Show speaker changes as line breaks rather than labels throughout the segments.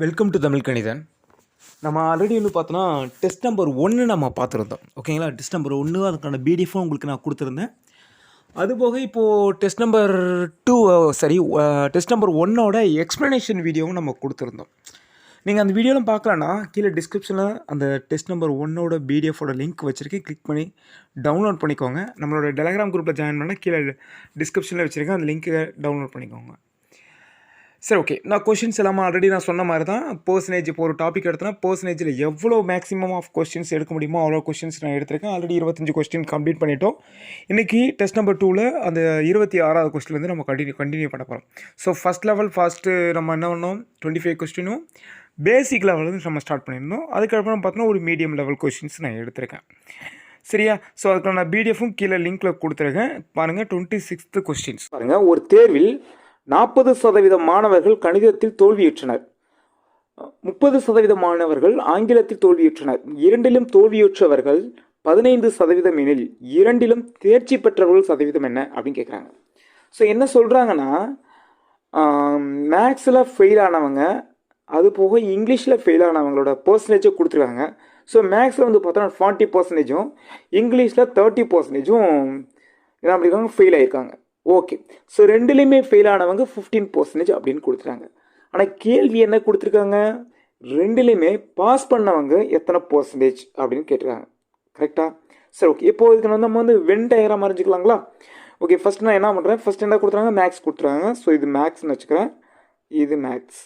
Welcome to Tamil கணிதன் நம்ம already வந்து பார்த்தோன்னா டெஸ்ட் நம்பர் ஒன்று நம்ம பார்த்துருந்தோம். ஓகேங்களா டெஸ்ட் நம்பர் ஒன்று அதுக்கான பிடிஎஃப்பும் உங்களுக்கு நான் கொடுத்துருந்தேன். அதுபோக இப்போது டெஸ்ட் நம்பர் டூ சரி டெஸ்ட் நம்பர் ஒன்னோட எக்ஸ்ப்ளனேஷன் வீடியோவும் நம்ம கொடுத்துருந்தோம். நீங்கள் அந்த வீடியோலாம் பார்க்கலன்னா கீழே டிஸ்கிரிப்ஷனில் அந்த டெஸ்ட் நம்பர் ஒன்னோட பிடிஎஃபோட லிங்க் வச்சுருக்கேன். கிளிக் பண்ணி டவுன்லோட் பண்ணிக்கோங்க. நம்மளோட டெலகிராம் குரூப்பில் ஜாயின் பண்ணால் கீழே டிஸ்கிரிப்ஷனில் வச்சுருக்கேன். அந்த லிங்க்கை டவுன்லோட் பண்ணிக்கோங்க. சரி ஓகே நான் கொஷின்ஸ் எல்லாமே ஆல்ரெடி நான் சொன்ன மாதிரி தான் பர்சனேஜ் இப்போ ஒரு டாபிக் எடுத்தனா பர்சனேஜில் எவ்வளோ மேக்ஸிமம் ஆஃப் கொஸ்டின்ஸ் எடுக்க முடியுமோ அவ்வளோ கொஸ்டின்ஸ் நான் எடுத்திருக்கேன். ஆல்ரெடி இருபத்தஞ்சு கொஸ்டின் கம்ப்ளீட் பண்ணிட்டோம். இன்றைக்கி டெஸ்ட் நம்பர் டூவில் அந்த இருபத்தி ஆறாவது கொஸ்டின்லேருந்து நம்ம கண்டினியூ கண்டினியூ பண்ண போகிறோம் ஸோ ஃபஸ்ட் லெவல் ஃபஸ்ட்டு நம்ம என்ன பண்ணோம்? டுவெண்ட்டி ஃபைவ் கொஸ்டினும் பேசிக் லெவலேருந்து நம்ம ஸ்டார்ட் பண்ணியிருந்தோம். அதுக்கப்புறம் பார்த்தோன்னா ஒரு மீடியம் லெவல் கொஸ்டின்ஸ் நான் எடுத்திருக்கேன். சரியா? ஸோ அதுக்கான பிடிஎஃப்பும் கீழே லிங்க்கில் கொடுத்துருக்கேன். பாருங்கள் டுவெண்ட்டி சிக்ஸ்த்து கொஸ்டின்ஸ் பாருங்கள் ஒரு தேர்வில் நாற்பது சதவீதம் மாணவர்கள் கணிதத்தில் தோல்வியுற்றனர். முப்பது சதவீத மாணவர்கள் ஆங்கிலத்தில் தோல்வியுற்றனர். இரண்டிலும் தோல்வியுற்றவர்கள் பதினைந்து சதவீதம் எனில் இரண்டிலும் தேர்ச்சி பெற்றவர்கள் சதவீதம் என்ன அப்படின்னு கேட்குறாங்க ஸோ என்ன சொல்கிறாங்கன்னா மேக்ஸில் ஃபெயில் ஆனவங்க அது போக இங்கிலீஷில் ஃபெயில் ஆனவங்களோட பர்சன்டேஜை கொடுத்துருக்காங்க. ஸோ மேக்ஸில் வந்து பார்த்தோன்னா ஃபார்ட்டி பர்சன்டேஜும் இங்கிலீஷில் தேர்ட்டி பர்சன்டேஜும் என்ன பண்ணியிருக்காங்க ஃபெயில் ஆயிருக்காங்க. ஓகே ஸோ ரெண்டுலேயுமே ஃபெயில் ஆனவங்க ஃபிஃப்டீன் பர்சன்டேஜ் அப்படின்னு கொடுத்துட்டாங்க. ஆனால் கேள்வி என்ன கொடுத்துருக்காங்க? ரெண்டுலேயுமே பாஸ் பண்ணவங்க எத்தனை பர்சன்டேஜ் அப்படின்னு கேட்டிருக்காங்க. கரெக்டாக சரி ஓகே இப்போ இதுக்கு வந்து நம்ம வந்து வென் டயக்ராம் அறிஞ்சிக்கலாங்களா? ஓகே ஃபஸ்ட் நான் என்ன பண்ணுறேன் ஃபஸ்ட் என்ன கொடுத்துறாங்க? மேக்ஸ் கொடுத்துறாங்க. ஸோ இது மேக்ஸ்னு வச்சுக்கிறேன். இது மேக்ஸ்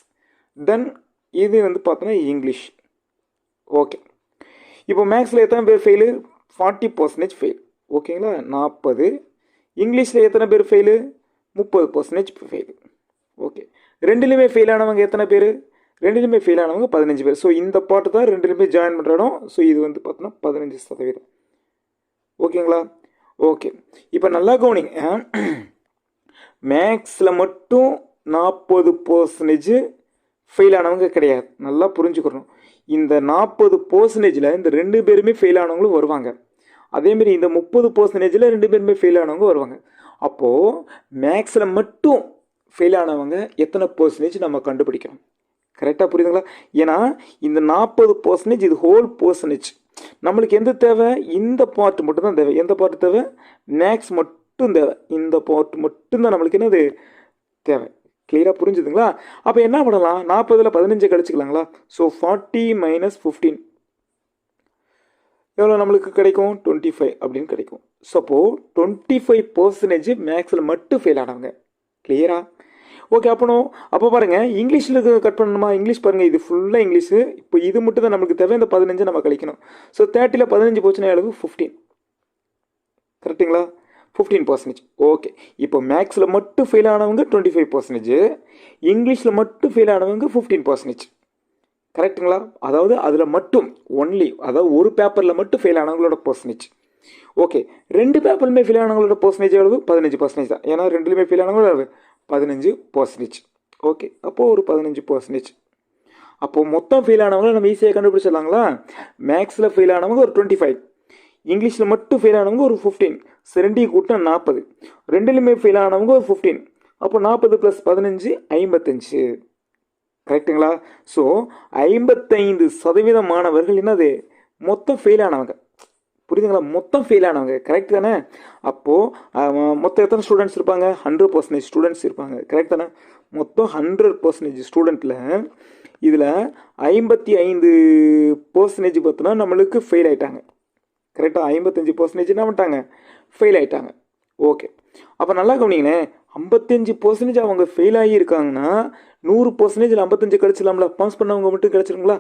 தென் இது வந்து பார்த்தோன்னா இங்கிலீஷ் ஓகே இப்போ மேக்ஸில் எத்தனை பேர் ஃபெயிலு ஃபார்ட்டி பர்சன்டேஜ் ஃபெயில் ஓகேங்களா நாற்பது இங்கிலீஷில் எத்தனை பேர் ஃபெயிலு முப்பது பர்சன்டேஜ் ஃபெயிலு ஓகே ரெண்டுலேயுமே ஃபெயில் ஆனவங்க எத்தனை பேர்? ரெண்டுலேயுமே ஃபெயில் ஆனவங்க பதினஞ்சு பேர். ஸோ இந்த பாட்டு தான் ரெண்டுலேயுமே ஜாயின் பண்ணுற இடம். ஸோ இது வந்து பார்த்தோன்னா பதினஞ்சு சதவீதம். ஓகேங்களா ஓகே இப்போ நல்லா கவனிங்க. மேக்ஸில் மட்டும் நாற்பது பர்சன்டேஜ் ஃபெயில் ஆனவங்க கிடையாது. நல்லா புரிஞ்சுக்கணும். இந்த நாற்பது பர்சன்டேஜில் இந்த ரெண்டு பேருமே ஃபெயில் ஆனவங்களும் வருவாங்க. அதேமாரி இந்த முப்பது பர்சன்டேஜில் ரெண்டு பேருமே ஃபெயில் ஆனவங்க வருவாங்க. அப்போது மேக்ஸில் மட்டும் ஃபெயில் ஆனவங்க எத்தனை பர்சன்டேஜ் நம்ம கண்டுபிடிக்கிறோம் கரெக்டாக புரியுதுங்களா? ஏன்னா இந்த நாற்பது பர்சன்டேஜ் இது ஹோல் பர்சன்டேஜ் நம்மளுக்கு எந்த தேவை? இந்த பார்ட் மட்டும் தான் தேவை. எந்த பார்ட் தேவை? மேக்ஸ் மட்டும் தேவை. இந்த பார்ட் மட்டும்தான் நம்மளுக்கு என்னது? தேவை. கிளியராக புரிஞ்சுதுங்களா? அப்போ என்ன பண்ணலாம்? நாற்பதில் பதினஞ்சு கழிச்சிக்கலாங்களா? ஸோ ஃபார்ட்டி மைனஸ் ஃபிஃப்டீன் எவ்வளோ நம்மளுக்கு கிடைக்கும்? டுவெண்ட்டி ஃபைவ் அப்படின்னு கிடைக்கும். ஸோ அப்போது டுவெண்ட்டி ஃபைவ் பர்சன்டேஜ் மேக்ஸில் மட்டும் ஃபெயில் ஆனவங்க. கிளியரா ஓகே அப்போ அப்போ பாருங்கள் இங்கிலீஷில் கட் பண்ணணுமா? இங்கிலீஷ் பாருங்கள் இது ஃபுல்லாக இங்கிலீஷு. இப்போ இது மட்டும் தான் நமக்கு தேவை இந்த பதினஞ்சு நம்ம கழிக்கணும். ஸோ தேர்ட்டியில் பதினஞ்சு போச்சுன்னா அளவு ஃபிஃப்டீன் கரெக்டுங்களா ஃபிஃப்டீன் பர்சன்டேஜ் ஓகே இப்போ மேக்ஸில் மட்டும் ஃபெயில் ஆனவங்க டுவெண்ட்டி ஃபைவ் பர்சன்டேஜ் இங்கிலீஷில் மட்டும் ஃபெயில் ஆனவங்க ஃபிஃப்டீன் பர்சன்டேஜ் கரெக்டுங்களா அதாவது அதில் மட்டும் ஒன்லி அதாவது ஒரு பேப்பரில் மட்டும் ஃபெயில் ஆனவங்களோட பர்சன்டேஜ் ஓகே ரெண்டு பேப்பர்லையுமே ஃபெயில் ஆனவங்களோட பர்சன்டேஜ் அளவு பதினஞ்சு பர்சன்டேஜ் தான். ஏன்னா ரெண்டுலையுமே ஃபெயில் ஆனவங்களோட அளவு பதினஞ்சு பர்சன்டேஜ் ஓகே அப்போது ஒரு பதினஞ்சு பர்சன்டேஜ் அப்போது மொத்தம் ஃபெயில் ஆனவங்கள நம்ம ஈஸியாக கண்டுபிடிச்சிடலாங்களா? மேக்ஸில் ஃபெயில் ஆனவங்க ஒரு டுவெண்ட்டி ஃபைவ் இங்கிலீஷில் மட்டும் ஃபெயில் ஆனவங்க ஒரு ஃபிஃப்டீன் ரெண்டையும் கூட்டம் நாற்பது ரெண்டுலையுமே ஃபெயில் ஆனவங்க ஒரு ஃபிஃப்டீன் அப்போ நாற்பது ப்ளஸ் பதினஞ்சு ஐம்பத்தஞ்சு. கரெக்டுங்களா ஸோ ஐம்பத்தைந்து சதவீத மாணவர்கள் என்னது? மொத்தம் ஃபெயில் ஆனவங்க. புரியுதுங்களா? மொத்தம் ஃபெயில் ஆனவங்க. கரெக்ட் தானே? அப்போது மொத்தம் எத்தனை ஸ்டூடெண்ட்ஸ் இருப்பாங்க? ஹண்ட்ரட் பர்சன்டேஜ் ஸ்டூடெண்ட்ஸ் இருப்பாங்க. கரெக்ட் தானே? மொத்தம் ஹண்ட்ரட் பர்சன்டேஜ் ஸ்டூடெண்ட்டில் இதில் ஐம்பத்தி ஐந்து பர்சன்டேஜ் பார்த்தோன்னா நம்மளுக்கு ஃபெயில் ஆகிட்டாங்க கரெக்டாக ஐம்பத்தஞ்சு பர்சன்டேஜ் என்ன பண்ணிட்டாங்க? ஃபெயில் ஆகிட்டாங்க ஓகே அப்போ நல்லா கவனிங்களேன் ஐம்பத்தஞ்சு பர்சன்டேஜ் அவங்க ஃபெயில் ஆகியிருக்காங்கன்னா நூறு பர்சன்டேஜில் ஐம்பத்தஞ்சு கிடச்சிடலாம்ல. பாஸ் பண்ணவங்க மட்டும் கிடச்சிருங்களா?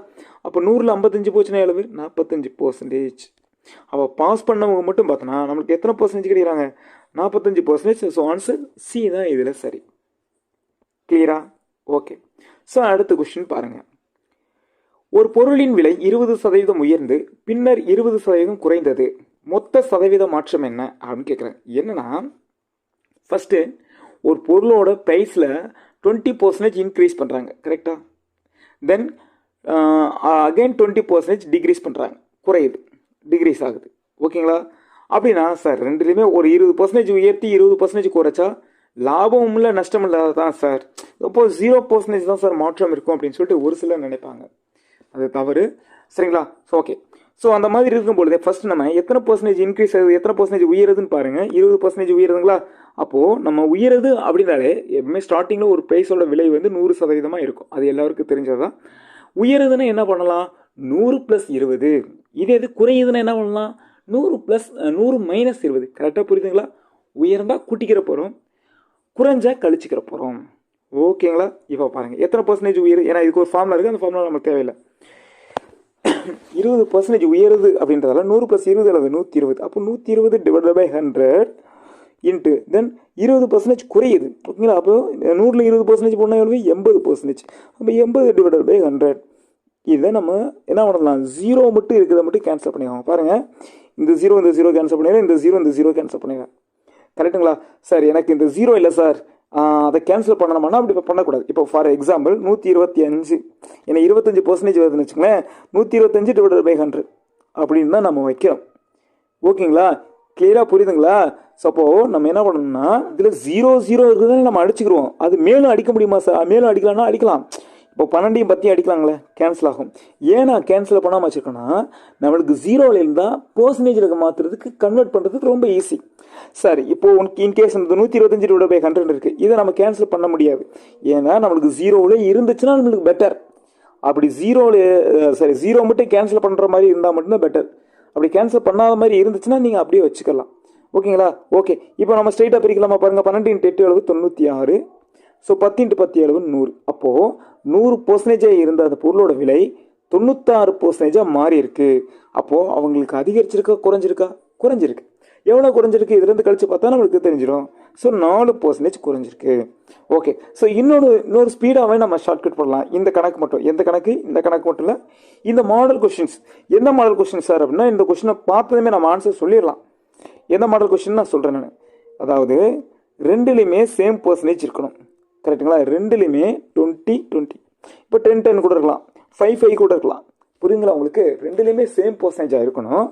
அப்போ நூறில் ஐம்பத்தஞ்சு போச்சுன்னா எவ்வளவு? நாற்பத்தஞ்சு பர்சன்டேஜ் அப்போ பாஸ் பண்ணவங்க மட்டும் பார்த்தோன்னா நம்மளுக்கு எத்தனை பர்சன்டேஜ் கிடைக்கிறாங்க? நாற்பத்தஞ்சு பர்சன்டேஜ் ஸோ ஆன்சர் சி தான் இதில் சரி. கிளியரா ஓகே ஸோ அடுத்த கொஷின் பாருங்கள் ஒரு பொருளின் விலை இருபது சதவீதம் உயர்ந்து பின்னர் இருபது சதவீதம் குறைந்தது. மொத்த சதவீத மாற்றம் என்ன? அப்படின்னு கேட்குறேன் என்னன்னா ஃபஸ்ட்டு ஒரு பொருளோட ப்ரைஸில் டுவெண்ட்டி பர்சன்டேஜ் இன்க்ரீஸ் பண்ணுறாங்க கரெக்டாக then again twenty percentage decrease பண்ணுறாங்க குறையுது டிக்ரீஸ் ஆகுது ஓகேங்களா? அப்படின்னா சார் ரெண்டுலேயுமே ஒரு இருபது பர்சன்டேஜ் உயர்த்தி இருபது பர்சன்டேஜ் குறைச்சா லாபமும் இல்லை நஷ்டம் இல்லாத தான் சார் அப்போ ஜீரோ பர்சன்டேஜ் தான் சார் மாற்றம் இருக்கும் அப்படின்னு சொல்லிட்டு ஒரு சிலர் நினைப்பாங்க. அது தவறு சரிங்களா? ஸோ ஓகே ஸோ அந்த மாதிரி இருக்கும் பொழுது ஃபஸ்ட் நம்ம எத்தனை பர்சன்டேஜ் இன்க்ரீஸ் ஆகுது எத்தனை பர்சன்டேஜ் உயருதுன்னு பாருங்க இருபது பர்சன்டேஜ் உயருதுங்களா? அப்போது நம்ம உயருது அப்படின்னாலே எப்பவுமே ஸ்டார்டிங்கில் ஒரு ப்ரைஸோட விலை வந்து நூறு சதவீதமாக இருக்கும். அது எல்லாருக்கும் தெரிஞ்சதுதான். உயருதுன்னா என்ன பண்ணலாம்? நூறு ப்ளஸ் இருபது. இதே இது குறையுதுன்னா என்ன பண்ணலாம்? நூறு ப்ளஸ் நூறு மைனஸ் இருபது. கரெக்டாக புரியுதுங்களா? உயர்ந்தால் கூட்டிக்கிற போகிறோம் குறைஞ்சா கழிச்சிக்கிற போகிறோம் ஓகேங்களா? இப்போ பாருங்கள் எத்தனை பர்சன்டேஜ் உயருது ஏன்னா இதுக்கு ஒரு ஃபார்முலா இருக்குது அந்த ஃபார்முலா நமக்கு தேவையில்லை. இருபது பர்சன்டேஜ் உயருது அப்படின்றதால நூறு ப்ளஸ் இருபது அல்லது நூற்றி இருபது. அப்போ நூற்றி இருபது divide by hundred into then இருபது பர்சன்டேஜ் குறையுது. ஓகேங்களா அப்போ நூறில் இருபது பர்சன்டேஜ் போனால் எவ்வளவு? எண்பது பர்சன்டேஜ் அப்போ எண்பது டிவைடட் பை ஹண்ட்ரட் இதை நம்ம என்ன பண்ணலாம்? ஜீரோ மட்டும் இருக்கிறத மட்டும் கேன்சல் பண்ணிக்கோங்க. பாருங்கள் இந்த ஜீரோ இந்த ஜீரோ கேன்சல் பண்ணிடுறேன். இந்த ஜீரோ இந்த ஜீரோ கேன்சல் பண்ணிடுறேன். கரெக்டுங்களா சார் எனக்கு இந்த ஜீரோ இல்லை சார் அதை கேன்சல் பண்ணணும்னா அப்படி பண்ணக்கூடாது. இப்போ ஃபார் எக்ஸாம்பிள் நூற்றி இருபத்தி அஞ்சு. ஏன்னா இருபத்தஞ்சு பர்சன்டேஜ் வருதுன்னு வச்சுங்களேன் நூற்றி இருபத்தஞ்சு டிவைடட் பை ஹண்ட்ரட் அப்படின்னு தான் நம்ம வைக்கிறோம். ஓகேங்களா கிளியராக புரியுதுங்களா? ஸோ நம்ம என்ன பண்ணணும்னா இதில் ஜீரோ ஜீரோ இருக்குதுன்னு நம்ம அடிச்சுக்கிறோம் அது மேலும் அடிக்க முடியுமா சார் மேலும் அடிக்கலாம்னா அடிக்கலாம். இப்போ பன்னெண்டையும் பற்றியும் அடிக்கலாங்களே கேன்சல் ஆகும். ஏன் நான் கேன்சல் பண்ணாமல் வச்சுருக்கேன்னா நம்மளுக்கு ஜீரோவில் இருந்தால் பர்சன்டேஜில் மாற்றுறதுக்கு கன்வெர்ட் பண்ணுறதுக்கு ரொம்ப ஈஸி சார் இப்போ உனக்கு இன்கேஸ் இந்த நூற்றி இருபத்தஞ்சு டிவைட் பை ஹண்ட்ரட் இருக்குது இதை நம்ம கேன்சல் பண்ண முடியாது. ஏன்னா நம்மளுக்கு ஜீரோவில் இருந்துச்சுன்னா நம்மளுக்கு பெட்டர் அப்படி ஜீரோவில் சரி ஜீரோ மட்டும் கேன்சல் பண்ணுற மாதிரி இருந்தால் மட்டும்தான் பெட்டர் அப்படி கேன்சல் பண்ணாத மாதிரி இருந்துச்சுன்னா நீங்கள் அப்படியே வச்சுக்கலாம். ஓகேங்களா? ஓகே. இப்போ நம்ம ஸ்ட்ரைட்டாக பிரிக்கலாமா பாருங்கள் பன்னெண்டு இன்ட்டு எட்டு அளவு தொண்ணூற்றி ஆறு ஸோ பத்து இன்ட்டு பத்து அளவு நூறு. அப்போது நூறு பர்சன்டேஜாக இருந்த அந்த பொருளோட விலை தொண்ணூத்தாறு பர்சன்டேஜாக மாறி இருக்கு. அப்போது அவங்களுக்கு அதிகரிச்சிருக்கா குறைஞ்சிருக்கா? குறைஞ்சிருக்கு. எவ்வளோ குறைஞ்சிருக்கு? இதுலேருந்து கழிச்சு பார்த்தா நம்மளுக்கு தெரிஞ்சிடும் ஸோ நாலு பர்சன்டேஜ் குறைஞ்சிருக்கு. ஓகே ஸோ இன்னொரு இன்னொரு ஸ்பீடாகவே நம்ம ஷார்ட்கட் பண்ணலாம் இந்த கணக்கு மட்டும். எந்த கணக்கு? இந்த கணக்கு மட்டும் இல்லை. இந்த மாடல் கொஷின்ஸ் எந்த மாடல் கொஷின் சார் அப்படின்னா இந்த கொஷினை பார்த்ததுமே நம்ம ஆன்சர் சொல்லிடலாம். எந்த மாடல் கொஷின் நான் சொல்கிறேன் நான். அதாவது ரெண்டுலேயுமே சேம் பர்சன்டேஜ் இருக்கணும். கரெக்டுங்களா ரெண்டுலேயுமே டுவெண்ட்டி டுவெண்ட்டி இப்போ டென் டென் கூட இருக்கலாம். ஃபைவ் ஃபைவ் கூட இருக்கலாம். புரியுங்களா உங்களுக்கு? ரெண்டுலேயுமே சேம் பர்சன்டேஜாக இருக்கணும்.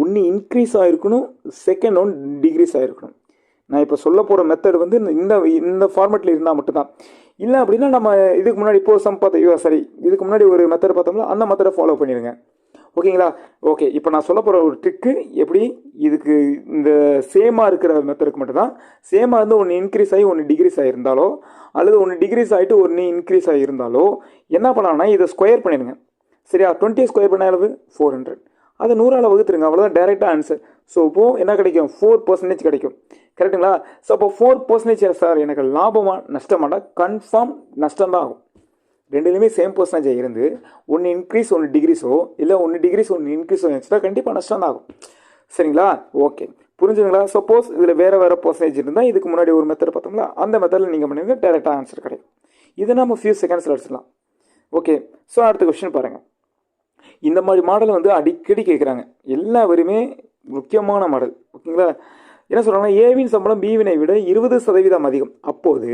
ஒன்று இன்க்ரீஸ் ஆகிருக்கணும் செகண்ட் ஒன் டிக்ரீஸ் ஆகிருக்கணும் நான் இப்போ சொல்ல போகிற மெத்தட் வந்து இந்த இந்த ஃபார்மேட்டில் இருந்தால் மட்டும்தான். இல்லை அப்படின்னா நம்ம இதுக்கு முன்னாடி இப்போ சம் பார்த்தா சரி இதுக்கு முன்னாடி ஒரு மெத்தட் பார்த்தோம்னா அந்த மெத்தடை ஃபாலோ பண்ணிடுங்க. ஓகேங்களா? ஓகே இப்போ நான் சொல்ல போகிற ஒரு ட்ரிக்கு எப்படி இதுக்கு இந்த சேமாக இருக்கிற மெத்தடுக்கு மட்டும்தான். சேமாக இருந்து ஒன்று இன்க்ரீஸ் ஆகி ஒன்று டிக்ரீஸ் ஆகிருந்தாலோ அல்லது ஒன்று டிக்ரீஸ் ஆகிட்டு ஒன்று இன்க்ரீஸ் ஆகியிருந்தாலோ என்ன பண்ணலாம்னா இதை ஸ்கொயர் பண்ணிடுங்க. சரியா? டுவெண்ட்டி ஸ்கொயர் பண்ண அளவு ஃபோர் ஹண்ட்ரட் அதை நூறால் வகுத்துருங்க அவ்வளோதான் டேரெக்டாக ஆன்சர் ஸோ இப்போது என்ன கிடைக்கும்? ஃபோர் பர்சன்டேஜ் கிடைக்கும். கரெக்டுங்களா ஸோ அப்போ ஃபோர் பர்சன்டேஜ் சார் எனக்கு லாபமா நஷ்டமாட்டா கன்ஃபார்ம் நஷ்டம் தான் ஆகும். ரெண்டுலேயுமே சேம் பர்சன்டேஜ் இருந்து. ஒன்று இன்க்ரீஸ் ஒன்று டிகிரிஸோ இல்லை ஒன்று டிகிரிஸ் ஒன்று இன்க்ரீஸோ வச்சுட்டா கண்டிப்பாக நஷ்டம் தான் ஆகும். சரிங்களா? ஓகே புரிஞ்சுங்களா சப்போஸ் இதில் வேறு வேறு பர்சன்டேஜ் இருந்தால் இதுக்கு முன்னாடி ஒரு மெத்தட் பார்த்தோம்ல அந்த மெத்தடில் நீங்கள் பண்ணுங்க டேரெக்டாக ஆன்சர் கிடைக்கும். இதை நம்ம ஃபியூ செகண்ட்ஸில் அடிச்சிடலாம் ஓகே ஸோ அடுத்த கொஸ்டின் பாருங்கள் இந்த மாதிரி மாடல் வந்து அடிக்கடி கேட்குறாங்க எல்லாருமே முக்கியமான மாடல் ஓகேங்களா? என்ன சொல்கிறாங்கன்னா ஏவின் சம்பளம் பிவினை விட இருபது சதவீதம் அதிகம். அப்போது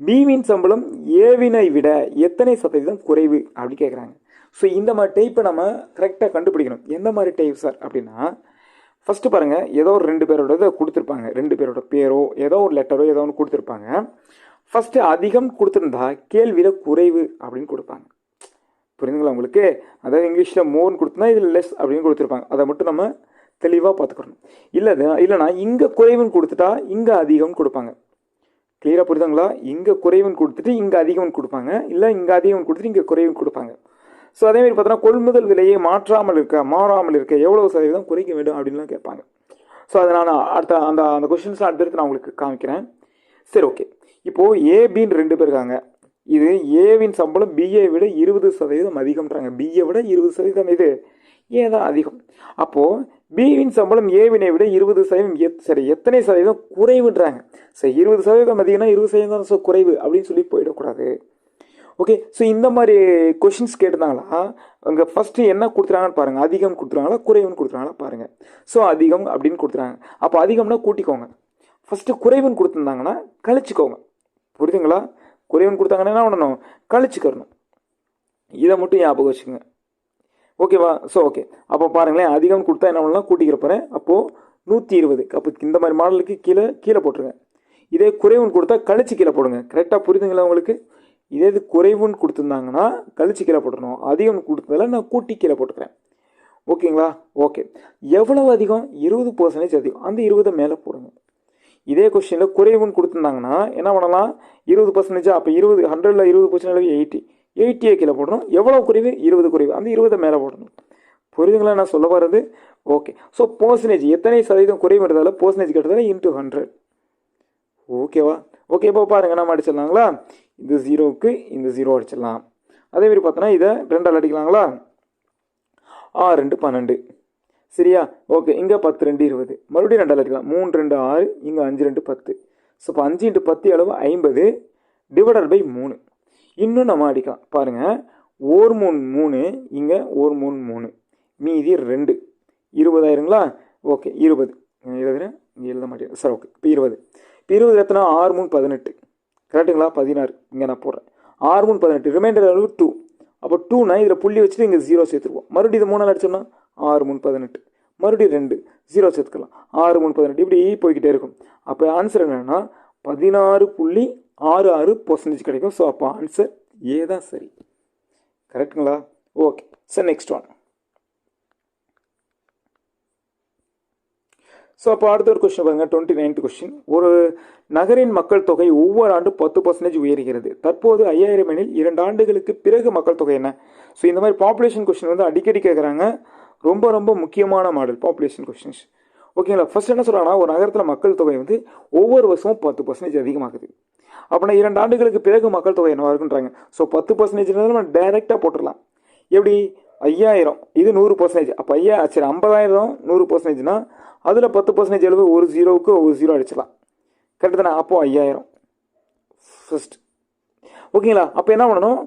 பிவின் சம்பளம் ஏவினை விட எத்தனை சதவீதம் குறைவு அப்படின்னு கேட்குறாங்க ஸோ இந்த மாதிரி டைப்பை நம்ம கரெக்டாக கண்டுபிடிக்கணும். எந்த மாதிரி டைப் சார் அப்படின்னா ஃபஸ்ட்டு பாருங்கள் ஏதோ ஒரு ரெண்டு பேரோட இதை கொடுத்துருப்பாங்க. ரெண்டு பேரோட பேரோ ஏதோ ஒரு லெட்டரோ ஏதோ ஒன்று கொடுத்துருப்பாங்க. ஃபஸ்ட்டு அதிகம் கொடுத்துருந்தா கேள்வியில் குறைவு அப்படின்னு கொடுப்பாங்க. புரியுதுங்களா உங்களுக்கு? அதாவது இங்கிலீஷில் மோர்னு கொடுத்துனா இதில் லெஸ் அப்படின்னு கொடுத்துருப்பாங்க. அதை மட்டும் நம்ம தெளிவாக பார்த்துக்கணும் இல்லை இல்லைனா இங்கே குறைவுன்னு கொடுத்துட்டா இங்கே அதிகம்னு கொடுப்பாங்க. கிளியராக புரியுதுங்களா? இங்கே குறைவுன்னு கொடுத்துட்டு இங்கே அதிகம்னு கொடுப்பாங்க. இல்லை இங்கே அதிகம் கொடுத்துட்டு இங்கே குறைவுன்னு கொடுப்பாங்க. ஸோ அதேமாதிரி பார்த்தோன்னா கொள்முதல் விலையை மாற்றாமல் இருக்க மாறாமல் இருக்க எவ்வளோ சதவீதம் குறைக்க வேண்டும் அப்படின்லாம் கேட்பாங்க. ஸோ அதை நான் அடுத்த அந்த அந்த கொஷின்ஸ் அடுத்தடுத்து நான் உங்களுக்கு காமிக்கிறேன். சரி ஓகே இப்போது ஏபின்னு ரெண்டு பேர் இருக்காங்க. இது ஏவின் சம்பளம் பிஏ விட இருபது சதவீதம் அதிகம்ன்றாங்க. பிஏ விட இருபது சதவீதம் இது. ஏ தான் அதிகம்? அப்போது பிவின் சம்பளம் ஏவினை விட இருபது சதவீதம் எத் சரி எத்தனை சதவீதம் குறைவுன்றாங்க. சரி இருபது சதவீதம் அதிகம்னா இருபது சதவீதம் ஸோ குறைவு அப்படின்னு சொல்லி போயிடக்கூடாது. ஓகே ஸோ இந்த மாதிரி கொஷின்ஸ் கேட்டிருந்தாங்களா? அங்கே ஃபஸ்ட்டு என்ன கொடுத்துறாங்கன்னு பாருங்கள் அதிகம் கொடுத்துறாங்களா குறைவுன்னு கொடுத்துறாங்களா பாருங்கள் ஸோ அதிகம் அப்படின்னு கொடுத்துறாங்க அப்போ அதிகம்னா கூட்டிக்கோங்க. ஃபஸ்ட்டு குறைவுன்னு கொடுத்துருந்தாங்கன்னா கழிச்சிக்கோங்க. புரியுதுங்களா? குறைவுன்னு கொடுத்தாங்கன்னா என்ன பண்ணணும்? கழிச்சுக்கிறணும். இதை மட்டும் ஞாபகம் வச்சுக்கோங்க. ஓகேவா ஸோ ஓகே அப்போ பாருங்களேன் அதிகம் கொடுத்தா என்ன பண்ணலாம்? கூட்டிக்கிற போகிறேன் அப்போது நூற்றி இருபது. அப்போ இந்த மாதிரி மாடலுக்கு கீழே கீழே போட்டுருங்க. இதே குறைவுன்னு கொடுத்தா கழிச்சு கீழே போடுங்க. கரெக்டாக புரிதுங்களா உங்களுக்கு? இதே இது குறைவுன்னு கொடுத்துருந்தாங்கன்னா கழிச்சு கீழே போட்டுருணும் அதிகம் கொடுத்ததில் நான் கூட்டி கீழே போட்டுக்கிறேன். ஓகேங்களா ஓகே எவ்வளவு அதிகம்? இருபது பர்சன்டேஜ் அதிகம். அந்த இருபதை மேலே போடுங்க. இதே கொஸ்டினில் குறைவுன்னு கொடுத்துருந்தாங்கன்னா என்ன பண்ணலாம்? இருபது பர்சன்டேஜா அப்போ இருபது ஹண்ட்ரடில் இருபது பர்சன்டேஜ் எயிட்டி எயிட்டியே கீழே போடணும். எவ்வளோ குறைவு? இருபது குறைவு. அந்த இருபதை மேலே போடணும். புரியுதுங்களா? நான் சொல்ல வர்றது? ஓகே ஸோ பர்சன்டேஜ் எத்தனை சதவீதம் குறைவுன்றதால பர்சன்டேஜ் கிட்டத்தட்ட இன்ட்டு ஹண்ட்ரட் ஓகேவா ஓகே இப்போ பாருங்க. நம்ம அடிச்சிடலாங்களா? இந்த ஜீரோவுக்கு இந்த ஜீரோ அடிச்சிடலாம். அதேமாரி பார்த்தோன்னா இதை ரெண்டால் அடிக்கலாங்களா? ஆ ரெண்டு பன்னெண்டு. சரியா? ஓகே இங்கே பத்து ரெண்டு இருபது. மறுபடியும் ரெண்டால் எடுக்கலாம். மூணு ரெண்டு ஆறு இங்கே அஞ்சு ரெண்டு பத்து. ஸோ இப்போ அஞ்சு இன்ட்டு பத்து அளவு ஐம்பது டிவைடட் பை மூணு. இன்னும் நம்ம அடிக்கலாம். பாருங்கள் ஓர் மூணு மூணு இங்கே ஓர் மூணு மூணு. மீதி ரெண்டு. இருபதாயிரங்களா ஓகே இருபது. எழுதுறேன். இங்கே எழுத மாட்டேன். சார் ஓகே இப்போ இருபது. இப்போ இருபது எத்தனை ஆறு மூணு பதினெட்டு. கரெக்டுங்களா பதினாறு. இங்கே நான் போடுறேன். ஆறு மூணு பதினெட்டு. ரிமைண்டர் அளவு டூ அப்போ டூனா இதில் புள்ளி வச்சுட்டு இங்கே ஜீரோ சேர்த்துருவோம். மறுபடியும் இது மூணால் அடிச்சோம்னா ஆறு மூணு பதினெட்டு. மறுபடியும் ரெண்டு. ஜீரோ சேர்த்துக்கலாம். ஆறு மூணு பதினெட்டு. இப்படி போய்கிட்டே இருக்கும். அப்போ ஆன்சர் என்னென்னா பதினாறு புள்ளி ஆறு ஆறு பர்சன்டேஜ் கிடைக்கும். ஸோ அப்போ ஆன்சர் ஏ தான் சரி. கரெக்டுங்களா okay sir next one so அப்போ அடுத்த ஒரு கொஸ்டின் பாருங்கள் டுவெண்ட்டி நைன்த் கொஸ்டின் ஒரு நகரின் மக்கள் தொகை ஒவ்வொரு ஆண்டும் பத்து பர்சன்டேஜ் உயர்கிறது. தற்போது ஐயாயிரம் எனில் இரண்டு ஆண்டுகளுக்கு பிறகு மக்கள் தொகை என்ன? ஸோ இந்த மாதிரி பாப்புலேஷன் கொஸ்டின் வந்து அடிக்கடி கேட்குறாங்க ரொம்ப ரொம்ப முக்கியமான மாடல் பாப்புலேஷன் கொஷின்ஸ் ஓகேங்களா ஃபர்ஸ்ட் என்ன சொல்கிறாங்கன்னா ஒரு நகரத்தில் மக்கள் தொகை வந்து ஒவ்வொரு வருஷமும் பத்து பர்சன்டேஜ் அதிகமாகுது. அப்படின்னா இரண்டு ஆண்டுகளுக்கு பிறகு மக்கள் தொகை என்னவாக இருக்குன்றாங்க? ஸோ பத்து பர்சன்டேஜ் நம்ம டைரெக்டாக போட்டுடலாம். எப்படி? ஐயாயிரம் இது நூறு பர்சன்டேஜ் அப்போ ஐயா சரி ஐம்பதாயிரம் நூறு பர்சன்டேஜ்னா அதில் பத்து பர்சன்டேஜ் அளவு ஒரு ஜீரோவுக்கு ஒரு ஜீரோ அடிச்சிடலாம். கரெக்டு தானே? அப்போது ஐயாயிரம். ஃபஸ்ட் ஓகேங்களா அப்போ என்ன பண்ணணும்?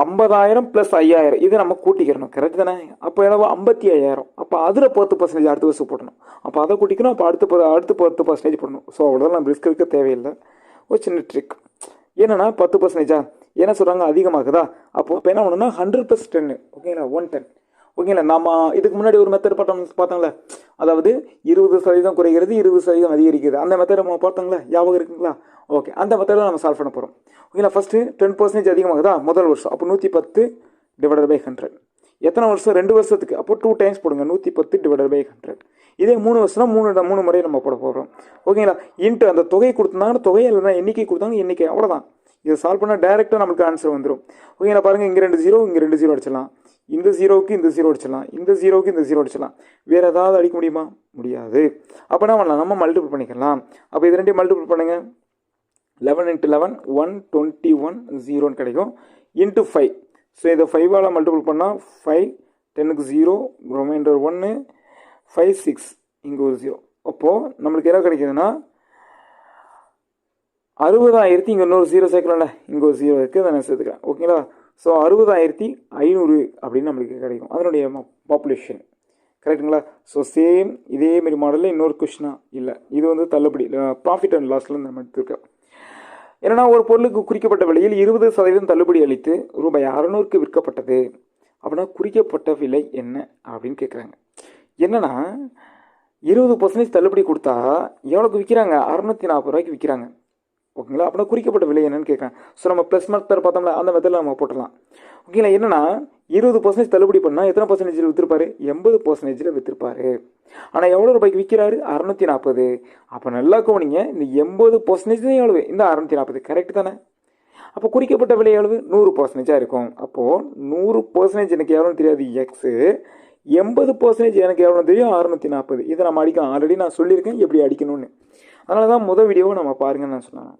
ஐம்பதாயிரம் ப்ளஸ் ஐயாயிரம். இதை நம்ம கூட்டிக்கிறணும். கரெக்ட் தானே? அப்போ எவ்வளவு ஐம்பத்தி ஐயாயிரம். அப்போ அதில் பத்து பர்சன்டேஜ் அடுத்த வருஷம் போடணும் அப்போ அதை கூட்டிக்கணும். அப்போ அடுத்த ப- அடுத்து பத்து பர்சன்டேஜ் போடணும். ஸோ அவ்வளோதான் நம்ம ரிஸ்க் இருக்க தேவையில்லை. ஒரு சின்ன ட்ரிக் என்னென்னா பத்து பர்சன்டேஜா என்ன சொல்கிறாங்க அதிகமாகுதா? அப்போ இப்போ என்ன பண்ணணும்னா ஹண்ட்ரட் ப்ளஸ் டென்னு ஓகேங்களா ஒன் டென் ஓகேங்களா? நம்ம இதுக்கு முன்னாடி ஒரு மெத்தட் பார்த்தோம் பார்த்தோங்களே அதாவது இருபது சதவீதம் குறைகிறது இருபது சதவீதம் அதிகரிக்கிறது. அந்த மெத்தட் நம்ம பார்த்தோங்களா ஞாபகம் இருக்குங்களா? ஓகே அந்த மெத்தடில் நம்ம சால்வ் பண்ண போகிறோம் ஓகேங்களா ஃபஸ்ட்டு டென் பர்சன்டேஜ் அதிகமாகுதா? முதல் வருஷம். அப்போ நூற்றி பத்து டிவைடட் பை ஹண்ட்ரட் எத்தனை வருஷம்? ரெண்டு வருஷத்துக்கு. அப்போ டூ டைம்ஸ் போடுங்க நூற்றி பத்து டிவைடட் பை ஹண்ட்ரட் இதே மூணு வருஷம்னா மூணு மூணு முறை நம்ம போட போகிறோம் ஓகேங்களா இன்ட்டு அந்த தொகை கொடுத்தாங்கன்னா தொகை இல்லைன்னா எண்ணிக்கை கொடுத்தாங்க எண்ணிக்கை. அவ்வளோதான் இதை சால்வ் பண்ணால் டேரெக்டாக நமக்கு ஆன்சர் வந்துடும் ஓகேங்களா பாருங்கள் இங்கே ரெண்டு ஜீரோ இங்கே ரெண்டு ஜீரோ அடிச்சிடலாம். இந்த ஜீரோவுக்கு இந்த ஜீரோ அடிச்சிடலாம். இந்த ஜீரோவுக்கு இந்த ஜீரோ அடிச்சிடலாம். வேறு ஏதாவது அடிக்க முடியுமா? முடியாது. அப்போ என்ன பண்ணலாம்? நம்ம மல்டிபிள் பண்ணிக்கலாம். அப்போ இது ரெண்டையும் மல்டிபிள் பண்ணுங்கள் eleven into eleven one twenty one ஜீரோன்னு கிடைக்கும். இன்ட்டு ஃபைவ் ஸோ இதை ஃபைவால் மல்டிபிள் பண்ணால் ஃபைவ் டென்னுக்கு ஜீரோ ரொமைண்டர் ஒன்று ஃபைவ் சிக்ஸ் இங்கே ஒரு ஜீரோ அப்போது நம்மளுக்கு என்ன கிடைக்குதுன்னா அறுபதாயிரத்தி இங்கே இன்னொரு ஜீரோ சேர்க்கலாம்ல இங்கே ஒரு ஜீரோ இருக்குது அதை நான் சேர்த்துக்கிறேன். ஓகேங்களா ஸோ அறுபதாயிரத்தி ஐநூறு அப்படின்னு நம்மளுக்கு கிடைக்கும். அதனுடைய பாப்புலேஷன் கரெக்ட்டுங்களா ஸோ சேம் இதேமாரி மாடலில் இன்னொரு கொஷினா இல்லை. இது வந்து தள்ளுபடி ப்ராஃபிட் அண்ட் லாஸில் நம்ம எடுத்துருக்கோம். ஏன்னா ஒரு பொருளுக்கு குறிக்கப்பட்ட விலையில் இருபது சதவீதம் தள்ளுபடி அளித்து ரூபாய் அறநூறுக்கு விற்கப்பட்டது. அப்படின்னா குறிக்கப்பட்ட விலை என்ன அப்படின்னு கேட்குறாங்க என்னென்னா இருபது பர்சன்டேஜ் தள்ளுபடி கொடுத்தா எவ்வளோக்கு விற்கிறாங்க அறநூற்றி நாற்பது ரூபாய்க்கு விற்கிறாங்க ஓகேங்களா? அப்படின்னா குறிக்கப்பட்ட விலை என்னன்னு கேட்குறேன். ஸோ நம்ம ப்ளஸ் மார்க் தர பார்த்தோம்ல அந்த மெத்தடில் நம்ம போட்டுடலாம். ஓகேங்களா? என்னன்னா இருபது பர்சன்டேஜ் தள்ளுபடி பண்ணால் எத்தனை பர்சன்டேஜில் விற்றுருப்பாரு எண்பது பர்சன்டேஜில் விற்றுருப்பாரு ஆனால் எவ்வளோ ரூபாய்க்கு விற்கிறாரு அறநூற்றி நாற்பது அப்போ நல்லா கவனிங்க இந்த எண்பது பர்சன்டேஜ் தான் எவ்வளவு? இந்த அறநூற்றி நாற்பது கரெக்ட் தானே? அப்போ குறிக்கப்பட்ட விலை எவ்வளவு? நூறு பர்சன்டேஜாக இருக்கும். அப்போது நூறு பர்சன்டேஜ் எனக்கு எவ்வளோன்னு தெரியாது? எக்ஸு எண்பது பர்சன்டேஜ் எனக்கு எவ்வளோ தெரியும்? அறுநூற்றி நாற்பது இதை நம்ம அடிக்கலாம் ஆல்ரெடி நான் சொல்லியிருக்கேன் எப்படி அடிக்கணும்னு. அதனால தான் முதல் வீடியோவை நம்ம பாருங்கன்னு நான் சொன்னேன்.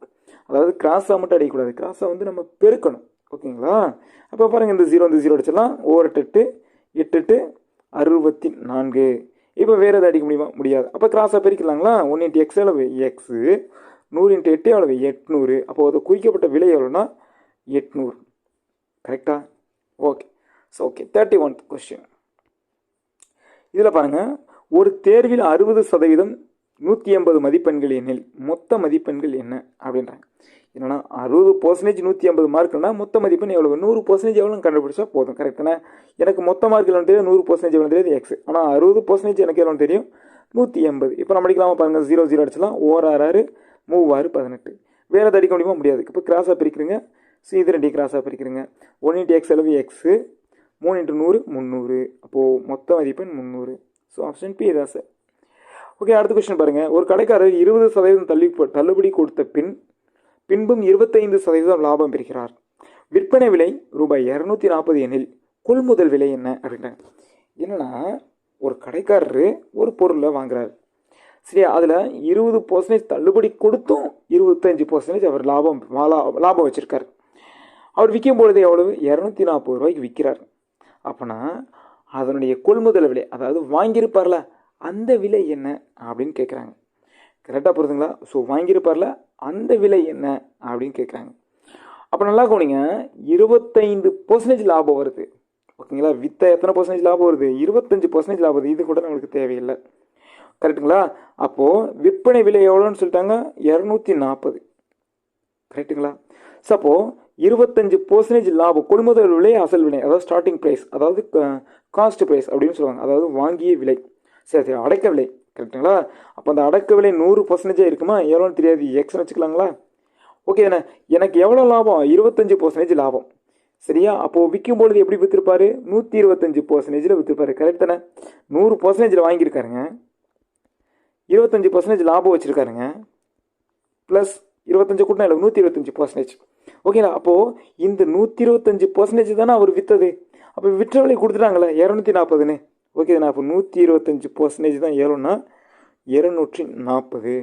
அதாவது கிராஸாக மட்டும் அடிக்கக்கூடாது. கிராஸாக வந்து நம்ம பெருக்கணும். ஓகேங்களா? அப்போ பாருங்கள் இந்த ஜீரோ இந்த ஜீரோ அடிச்சிடலாம். ஓவர் எட்டு எட்டு எட்டு அறுபத்தி நான்கு இப்போ வேறு எதாவது அடிக்க முடியுமா? முடியாது. அப்போ கிராஸாக பெருக்கலாங்களா ஒன் இன்ட்டு எக்ஸ் அளவு எக்ஸு நூறு இன்ட்டு எட்டு அளவு எட்நூறு. அப்போ அது குறிக்கப்பட்ட விலை எவ்வளோன்னா எட்நூறு. கரெக்டா? Okay. So okay thirty one question இதில் பாருங்கள் ஒரு தேர்வில் அறுபது சதவீதம் நூற்றி எண்பது மதிப்பெண்கள் எண்ணில் மொத்த மதிப்பெண்கள் என்ன அப்படின்றாங்க. என்னன்னா அறுபது பர்சன்டேஜ் நூற்றி ஐம்பது மார்க்னா மொத்த மதிப்பெண் எவ்வளோ நூறு பர்சன்டேஜ் எவ்வளோ கண்டுபிடிச்சா போதும் கரெக்டானே எனக்கு மொத்த மார்க் எவ்வளோ தெரியும் நூறு பர்சன்டேஜ் எவ்வளோ தெரியாது எக்ஸ் ஆனால் அறுபது பர்சன்டேஜ் எனக்கு எவ்வளோ தெரியும்? நூற்றி எண்பது. இப்போ நம்ம அடிக்கலாமா பாருங்கள் ஜீரோ ஜீரோ அடிச்சலாம் ஓர் ஆறு ஆறு மூவாறு பதினெட்டு. வேறு எதாவது அடிக்க முடியுமா முடியாது. இப்போ கிராஸாக பிரிக்கிறீங்க ஸோ இது ரெண்டு கிராஸாக பிரிக்கிறீங்க. ஒன் இன்ட்டு எக்ஸ் அளவு எக்ஸு மூணு இன்ட்டு நூறு முந்நூறு. அப்போது மொத்த மதிப்பெண் முந்நூறு. ஸோ ஆப்ஷன் பி தான் சார் ஓகே அடுத்த கொஸ்டின் பாருங்கள் ஒரு கடைக்காரர் இருபது சதவீதம் தள்ளி தள்ளுபடி கொடுத்த பின் பின்பும் இருபத்தைந்து சதவீதம் லாபம் பெறுகிறார். விற்பனை விலை ரூபாய் இரநூத்தி நாற்பது எனில் கொள்முதல் விலை என்ன அப்படின்றாங்க. என்னன்னா ஒரு கடைக்காரரு ஒரு பொருளை வாங்குறாரு. சரியா? அதில் இருபது பர்சன்டேஜ் தள்ளுபடி கொடுத்தும் இருபத்தஞ்சி பர்சன்டேஜ் அவர் லாபம் லா- லாபம் வச்சுருக்காரு. அவர் விற்கும் பொழுது எவ்வளவு? இரநூத்தி நாற்பது ரூபாய்க்கு விற்கிறார். அப்போனா அதனுடைய கொள்முதல் விலை அதாவது வாங்கியிருப்பார்ல அந்த விலை என்ன அப்படின்னு கேட்குறாங்க கரெக்டாக புரியுதுங்களா? ஸோ வாங்கியிருப்பார்ல அந்த விலை என்ன அப்படின்னு கேட்குறாங்க அப்போ நல்லா கவனிங்க இருபத்தைந்து பர்சன்டேஜ் லாபம் வருது. ஓகேங்களா? வித்த எத்தனை பர்சன்டேஜ் லாபம் வருது? இருபத்தஞ்சு பர்சன்டேஜ் லாபம் வருது. இது கூட நம்மளுக்கு தேவையில்லை. கரெக்ட்டுங்களா அப்போது விற்பனை விலை எவ்வளோன்னு சொல்லிட்டாங்க? இரநூத்தி நாற்பது கரெக்ட்டுங்களா ஸோ அப்போது இருபத்தஞ்சு பர்சன்டேஜ் லாபம் கொள்முதல் விலை அசல் விலை அதாவது ஸ்டார்டிங் ப்ரைஸ் அதாவது காஸ்ட் ப்ரைஸ் அப்படின்னு சொல்லுவாங்க. அதாவது வாங்கிய விலை. சரி சரி அடக்க விலை கரெக்ட்டுங்களா அப்போ அந்த அடக்க விலை நூறு பர்சன்டேஜாக இருக்குமா? எவ்வளோன்னு தெரியாது. எக்ஸ்னு வச்சுக்கலாங்களா? ஓகே தானே எனக்கு எவ்வளோ லாபம்? இருபத்தஞ்சி பர்சன்டேஜ் லாபம். சரியா? அப்போது விற்கும் பொழுது எப்படி விற்றுருப்பாரு நூற்றி இருபத்தஞ்சி பர்சன்டேஜில் விற்றுருப்பாரு கரெக்ட் தானே? நூறு பர்சன்டேஜில் வாங்கியிருக்காருங்க. இருபத்தஞ்சி பர்சன்டேஜ் லாபம் வச்சுருக்காருங்க. ப்ளஸ் இருபத்தஞ்சு கூட்டினா இல்லை நூற்றி இருபத்தஞ்சி பர்சன்டேஜ் ஓகேங்களா அப்போது இந்த நூற்றி இருபத்தஞ்சி பர்சன்டேஜ் தானே அவர் விற்றது அப்போ விற்ற விலை கொடுத்துட்டாங்களே இரநூத்தி நாற்பதுன்னு. ஓகே நான் இப்போ நூற்றி இருபத்தஞ்சி பர்சன்டேஜ் தான் ஏறும்னா இரநூற்றி நாற்பது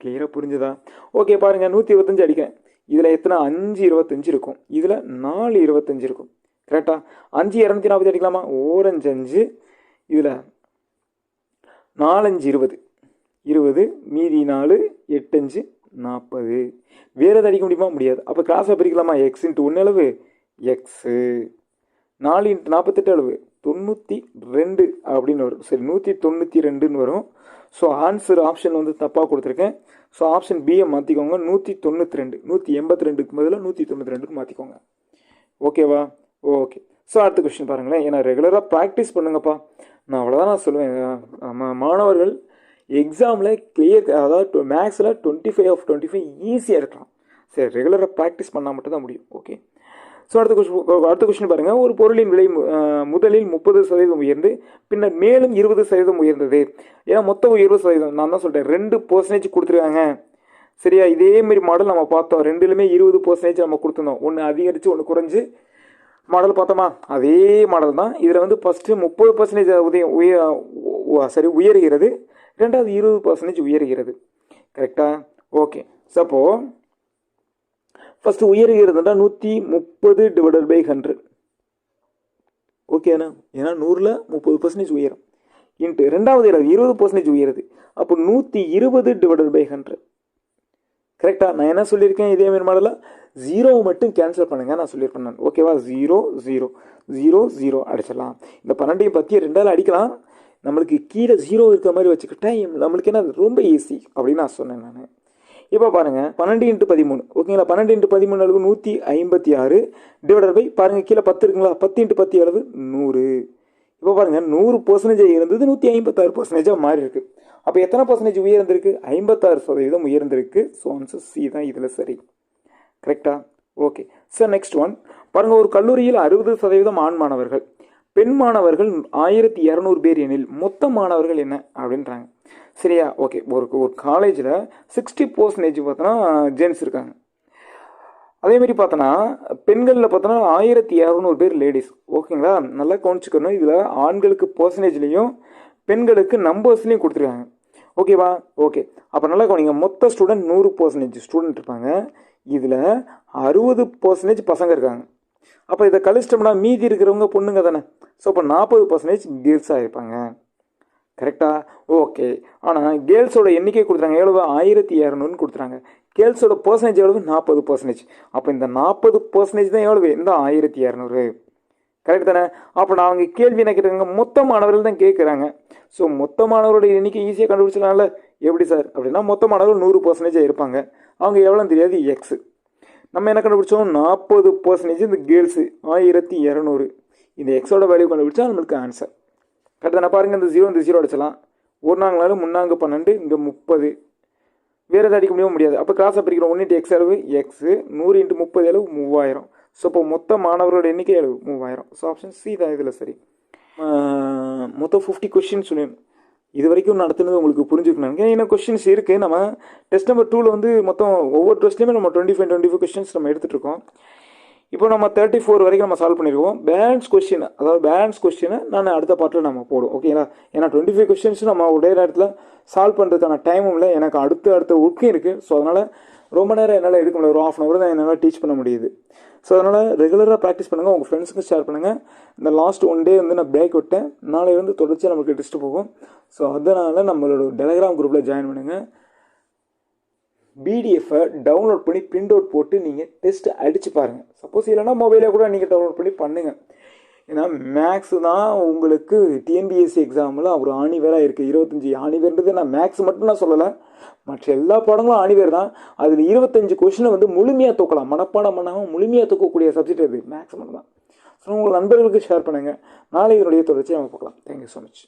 கிளியராக புரிஞ்சுதா? ஓகே பாருங்கள் நூற்றி இருபத்தஞ்சு அடிக்கிறேன். இதில் எத்தனை? அஞ்சு இருபத்தஞ்சு இருக்கும். இதில் நாலு இருபத்தஞ்சு இருக்கும். கரெக்டாக அஞ்சு இரநூத்தி நாற்பது அடிக்கலாமா? ஓரஞ்சு அஞ்சு. இதில் நாலஞ்சு இருபது. இருபது மீதி நாலு எட்டஞ்சு நாற்பது வேறு எதாவது அடிக்க முடியுமா? முடியாது. அப்போ கிராஸாக பிரிக்கலாமா? எக்ஸ் இன்ட்டு ஒன்று அளவு? எக்ஸு நாலு இன்ட்டு நாற்பத்தெட்டு அளவு? தொண்ணூற்றி ரெண்டு அப்படின்னு வரும். சரி நூற்றி தொண்ணூற்றி ரெண்டுன்னு வரும். ஸோ ஆன்சர் ஆப்ஷன் வந்து தப்பாக கொடுத்துருக்கேன். ஸோ ஆப்ஷன் பியை மாற்றிக்கோங்க நூற்றி தொண்ணூற்றி ரெண்டு. நூற்றி எண்பத்தி ரெண்டுக்கு பதிலாக நூற்றி தொண்ணூற்றி ரெண்டுக்கு மாற்றிக்கோங்க ஓகேவா ஓகே ஸோ அடுத்த கொஸ்டின் பாருங்களேன். ஏன்னா ரெகுலராக ப்ராக்டிஸ் பண்ணுங்கப்பா. நான் அவ்வளோதான் நான் சொல்லுவேன். நம்ம மாணவர்கள் எக்ஸாமில் கிளியர் அதாவது மேக்ஸில் twenty five of twenty five ஈஸியாக இருக்கலாம். சரி ரெகுலராக ப்ராக்டிஸ் பண்ணால் மட்டும்தான் முடியும். ஓகே ஸோ அடுத்த கொஸ்டின் அடுத்த கொஸ்டின் பாருங்கள் ஒரு பொருளின் விலை முதலில் முப்பது சதவீதம் உயர்ந்து பின்னர் மேலும் இருபது சதவீதம் உயர்ந்தது. ஏன்னா மொத்தம் இருபது சதவீதம். நான் தான் சொல்கிறேன் ரெண்டு பர்சன்டேஜ் கொடுத்துருக்காங்க. சரியா? இதேமாரி மாடல் நம்ம பார்த்தோம். ரெண்டுலுமே இருபது பர்சன்டேஜ் நம்ம கொடுத்துருந்தோம். ஒன்று அதிகரித்து ஒன்று குறைஞ்சி. மாடல் பார்த்தோமா? அதே மாடல் தான். இதில் வந்து ஃபஸ்ட்டு முப்பது பர்சன்டேஜ் உதயம் உய சரி உயர்கிறது. ரெண்டாவது இருபது பர்சன்டேஜ் உயர்கிறது. கரெக்டாக ஓகே சப்போ ஃபஸ்ட்டு உயர்கிறதுனா நூற்றி முப்பது டிவைடட் பை ஹண்ட்ரட் ஓகேண்ணா ஏன்னா நூறில் முப்பது பர்சன்டேஜ் உயரும். இன்ட்டு ரெண்டாவது இடம் இருபது பர்சன்டேஜ் உயருது. அப்போ நூற்றி இருபது டிவைடட் பை ஹண்ட்ரட் கரெக்டாக நான் என்ன சொல்லியிருக்கேன் இதே மாதிரி மாடலில்? ஜீரோவை மட்டும் கேன்சல் பண்ணுங்கள் நான் சொல்லியிருப்பேன் நான். ஓகேவா ஜீரோ ஜீரோ ஜீரோ ஜீரோ அடிச்சிடலாம். இந்த பன்னெண்டையும் பற்றி ரெண்டால் அடிக்கலாம். நம்மளுக்கு கீழே ஜீரோ இருக்கிற மாதிரி வச்சுக்கிட்டேன் நம்மளுக்கு என்ன? அது ரொம்ப ஈஸி அப்படின்னு நான் சொன்னேன் நான். இப்போ பாருங்கள் பன்னெண்டு இன்ட்டு பதிமூணு. ஓகேங்களா பன்னெண்டு இன்ட்டு பதிமூணு அளவு நூற்றி ஐம்பத்தி ஆறு. டிவைடர் பை பாருங்கள் கீழே பத்து இருக்குங்களா? பத்து இன்ட்டு பத்து அளவு நூறு. இப்போ பாருங்கள் நூறு பர்சன்டேஜ் இருந்தது நூற்றி ஐம்பத்தாறு பர்சன்டேஜாக மாறி இருக்கு. அப்போ எத்தனை பர்சன்டேஜ் உயர்ந்திருக்கு? ஐம்பத்தாறு சதவீதம் உயர்ந்திருக்கு. ஸோ ஆன்சர் சி தான் இதில் சரி. கரெக்டா ஓகே சார் நெக்ஸ்ட் ஒன் பாருங்கள் ஒரு கல்லூரியில் அறுபது சதவீதம் ஆண் மாணவர்கள். பெண் மாணவர்கள் ஆயிரத்தி இரநூறு பேர் எனில் மொத்த மாணவர்கள் என்ன? அப்படின்றாங்க. சரியா? ஓகே ஒரு ஒரு காலேஜில் சிக்ஸ்டி பர்சன்டேஜ் பார்த்தோன்னா ஜென்ஸ் இருக்காங்க. அதேமாரி பார்த்தோன்னா பெண்களில் பார்த்தோன்னா ஆயிரத்தி இரநூறு பேர் லேடிஸ் ஓகேங்களா நல்லா கவனிச்சுக்கணும். இதில் ஆண்களுக்கு பர்சன்டேஜ்லேயும் பெண்களுக்கு நம்பர்ஸ்லேயும் கொடுத்துருக்காங்க. ஓகேவா ஓகே அப்போ நல்லா கவனிங்க. மொத்த ஸ்டூடெண்ட் நூறு பர்சன்டேஜ் ஸ்டூடெண்ட் இருப்பாங்க. இதில் அறுபது பர்சன்டேஜ் பசங்க இருக்காங்க. அப்போ இதை கழிச்சிட்டோம்னா மீதி இருக்கிறவங்க பொண்ணுங்க தானே. ஸோ அப்போ நாற்பது பர்சன்டேஜ் கேர்ள்ஸாக இருப்பாங்க. கரெக்டா ஓகே ஆனால் கேர்ள்ஸோட எண்ணிக்கை கொடுத்துறாங்க. எவ்வளவு? ஆயிரத்தி இரநூறுன்னு கொடுத்துறாங்க. கேர்ள்ஸோட பர்சன்டேஜ் எவ்வளவு? நாற்பது பர்சன்டேஜ் அப்போ இந்த நாற்பது பர்சன்டேஜ் தான் எவ்வளவு? இந்த ஆயிரத்தி இரநூறு. கரெக்ட் தானே? அப்போ நான் அவங்க கேள்வி என்ன கேட்குறாங்க மொத்த மாணவர்கள் தான் கேட்குறாங்க. ஸோ மொத்த மாணவரோட எண்ணிக்கை ஈஸியாக கண்டுபிடிச்சலாம்ல எப்படி சார்? அப்படின்னா மொத்த மாணவர்கள் நூறு பர்சன்டேஜாக இருப்பாங்க. அவங்க எவ்வளோ தெரியாது? எக்ஸு நம்ம என்ன கண்டுபிடிச்சோம்? நாற்பது பர்சன்டேஜ் இந்த கேர்ள்ஸு ஆயிரத்தி இரநூறு. இந்த எக்ஸோட வேல்யூ கண்டுபிடிச்சா நம்மளுக்கு ஆன்சர் கரெக்ட் தானே பாருங்கள் இந்த ஜீரோ இந்த ஜீரோ அடிச்சலாம் ஒரு நாங்களாலும் முன்னாங்க பன்னெண்டு இங்கே முப்பது. வேறு எதாவது அடிக்க முடியவும் முடியாது. அப்போ கிளாஸை பிரிக்கிறோம். ஒன்று இன்ட்டு எக்ஸ் அளவு எக்ஸு நூறு இன்ட்டு முப்பது அளவு மூவாயிரம். ஸோ இப்போ மொத்த மாணவர்களோட எண்ணிக்கை அளவு மூவாயிரம். ஸோ ஆப்ஷன் சி தான் இதில் சரி. மொத்தம் ஃபிஃப்டி கொஷின் சொல்லி இது வரைக்கும் நடத்துனது உங்களுக்கு புரிஞ்சுக்கணும் நினைக்கிறேன். இன்னும் கொஷின்ஸ் இருக்குது நம்ம டெஸ்ட் நம்பர் டூவில் வந்து மொத்தம் ஒவ்வொரு டெஸ்ட்லேயுமே நம்ம twenty five twenty five questions நம்ம எடுத்துகிட்ருக்கோம் இப்போ நம்ம தேர்ட்டி ஃபோர் வரைக்கும் நம்ம சால்வ் பண்ணியிருக்கோம் பேலன்ஸ் கொஸ்டின் அதாவது பேலன்ஸ் கொஸ்டினை நான் அடுத்த பாட்டில் நம்ம போடுவோம். ஓகேங்களா ஏன்னா டுவெண்ட்டி ஃபைவ் கொஸ்டின்ஸ் நம்ம ஒரே நேரத்தில் சால்வ் பண்ணுறதுக்கான டைமும் இல்லை. எனக்கு அடுத்த அடுத்த ஒர்க்கும் இருக்குது ஸோ அதனால் ரொம்ப நேரம் என்னால் எடுக்க முடியல. ஒரு ஆஃப் அன் ஹவர் தான் என்னால் டீச் பண்ண முடியுது. ஸோ அதனால் ரெகுலராக ப்ராக்டிஸ் பண்ணுங்கள் உங்கள் ஃப்ரெண்ட்ஸுக்கும் ஷேர் பண்ணுங்கள் இந்த லாஸ்ட் ஒன் டே வந்து நான் பிரேக் விட்டேன். நாளை வந்து தொடர்ச்சியாக நமக்கு டெஸ்ட்டு போகும். ஸோ அதனால் நம்மளோட டெலகிராம் குரூப்பில் ஜாயின் பண்ணுங்கள் பிடிஎஃப்பை டவுன்லோட் பண்ணி பிரிண்ட் அவுட் போட்டு நீங்கள் டெஸ்ட்டு அடித்து பாருங்கள் சப்போஸ் இல்லைன்னா மொபைலில் கூட நீங்கள் டவுன்லோட் பண்ணி பண்ணுங்கள் ஏன்னா மேக்ஸ் தான் உங்களுக்கு டிஎன்பிஎஸ்சி எக்ஸாமில் ஒரு ஆணிவேராக இருக்குது இருபத்தஞ்சி ஆணிவேர்ன்றது நான் மேக்ஸ் மட்டும் நான் சொல்லலை. மற்ற எல்லா பாடங்களும் ஆணிவேர் தான். அதில் இருபத்தஞ்சு கொஷினை வந்து முழுமையாக தூக்கலாம். மனப்பாடம் பண்ணாமல் முழுமையாக தூக்கக்கூடிய சப்ஜெக்ட் அது. மேக்ஸ் மட்டும் தான் ஸோ உங்கள் நண்பர்களுக்கு ஷேர் பண்ணுங்கள் நாளை இதனுடைய தொடர்ச்சியை நம்ம பார்க்கலாம். Thank you so much